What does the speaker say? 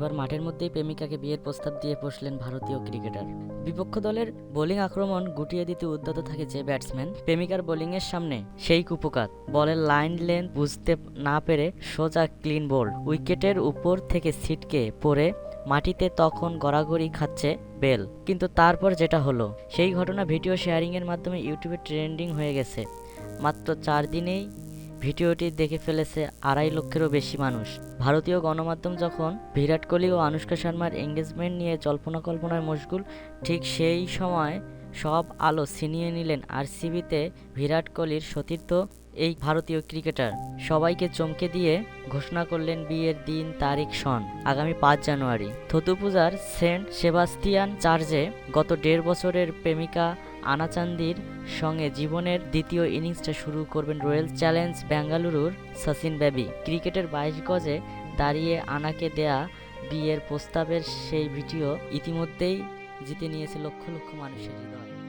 এবার মাঠের মধ্যেই প্রেমিকাকে বিয়ের প্রস্তাব দিয়ে বসলেন ভারতীয় ক্রিকেটার। বিপক্ষ দলের বোলিং আক্রমণ গুটিয়ে দিতে উদ্যত থাকে যে ব্যাটসম্যান, প্রেমিকার বোলিংয়ের সামনে সেই কুপকাত বলের লাইন লেন্থ বুঝতে না পেরে সোজা ক্লিন বোল, উইকেটের উপর থেকে ছিটকে পড়ে মাটিতে তখন গড়াগড়ি খাচ্ছে বেল। কিন্তু তারপর যেটা হলো, সেই ঘটনা ভিডিও শেয়ারিংয়ের মাধ্যমে ইউটিউবে ট্রেন্ডিং হয়ে গেছে। মাত্র চার দিনেই ভিডিওটি দেখে ফেলেছে আড়াই লক্ষেরও বেশি মানুষ। ভারতীয় গণমাধ্যম যখন বিরাট কোহলি ও আনুষ্কা শর্মার এঙ্গেজমেন্ট নিয়ে জল্পনা কল্পনায় মশগুল, ঠিক সেই সময় সব আলো ছিনিয়ে নিলেন আর আরসিবিতে বিরাট কোহলির সতীর্থ এই ভারতীয় ক্রিকেটার। সবাইকে চমকে দিয়ে ঘোষণা করলেন বিয়ের দিন, তারিখ, সন, আগামী পাঁচ জানুয়ারি। থতু পূজার সেন্ট সেবাস্তিয়ান চার্চে গত দেড় বছরের প্রেমিকা আনাচান্দির সঙ্গে জীবনের দ্বিতীয় ইনিংসটা শুরু করবেন রয়্যাল চ্যালেঞ্জ বেঙ্গালুরুর সচিন বেবি। ক্রিকেটের বাইশ গজে দাঁড়িয়ে আনাকে দেয়া বিয়ের প্রস্তাবের সেই ভিডিও ইতিমধ্যেই জিতে নিয়েছে লক্ষ লক্ষ মানুষের হৃদয়।